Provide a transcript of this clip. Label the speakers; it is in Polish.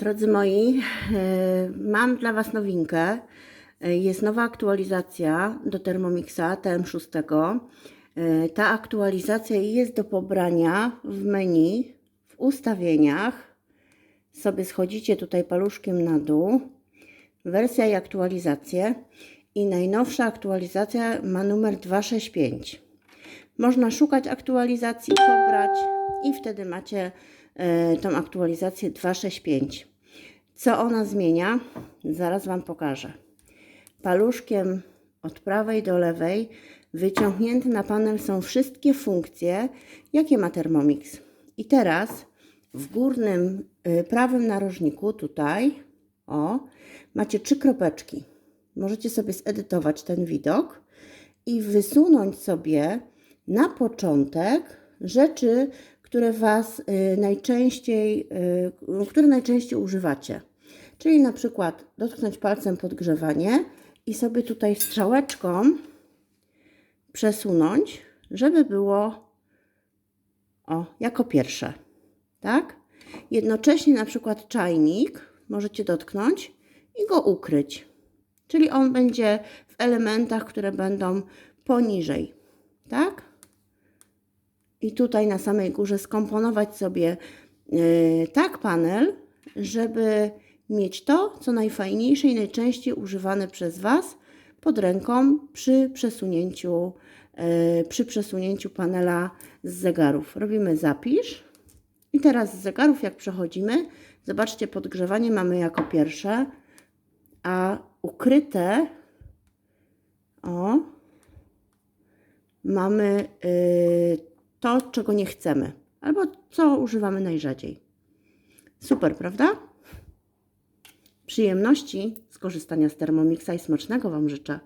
Speaker 1: Drodzy moi, e, mam dla Was nowinkę. E, Jest nowa aktualizacja do Thermomixa TM6. E, Ta aktualizacja jest do pobrania w menu, w ustawieniach. Sobie schodzicie tutaj paluszkiem na dół. Wersja i aktualizacje. I najnowsza aktualizacja ma numer 265. Można szukać aktualizacji, pobrać i wtedy macie e, tą aktualizację 265. Co ona zmienia? Zaraz Wam pokażę. Paluszkiem od prawej do lewej wyciągnięte na panel są wszystkie funkcje, jakie ma Thermomix. I teraz w górnym y, prawym narożniku tutaj, o, macie trzy kropeczki. Możecie sobie zedytować ten widok i wysunąć sobie na początek rzeczy, które Was y, najczęściej, y, które najczęściej używacie. Czyli na przykład dotknąć palcem podgrzewanie i sobie tutaj strzałeczką przesunąć, żeby było o, jako pierwsze. Tak? Jednocześnie na przykład czajnik możecie dotknąć i go ukryć. Czyli on będzie w elementach, które będą poniżej. Tak? I tutaj na samej górze skomponować sobie yy, tak panel, żeby mieć to, co najfajniejsze i najczęściej używane przez Was pod ręką przy przesunięciu, yy, przy przesunięciu panela z zegarów. Robimy zapisz. I teraz z zegarów, jak przechodzimy, zobaczcie, podgrzewanie mamy jako pierwsze, a ukryte, o, mamy yy, to, czego nie chcemy, albo co używamy najrzadziej. Super, prawda? Przyjemności z korzystania z Thermomixa i smacznego Wam życzę.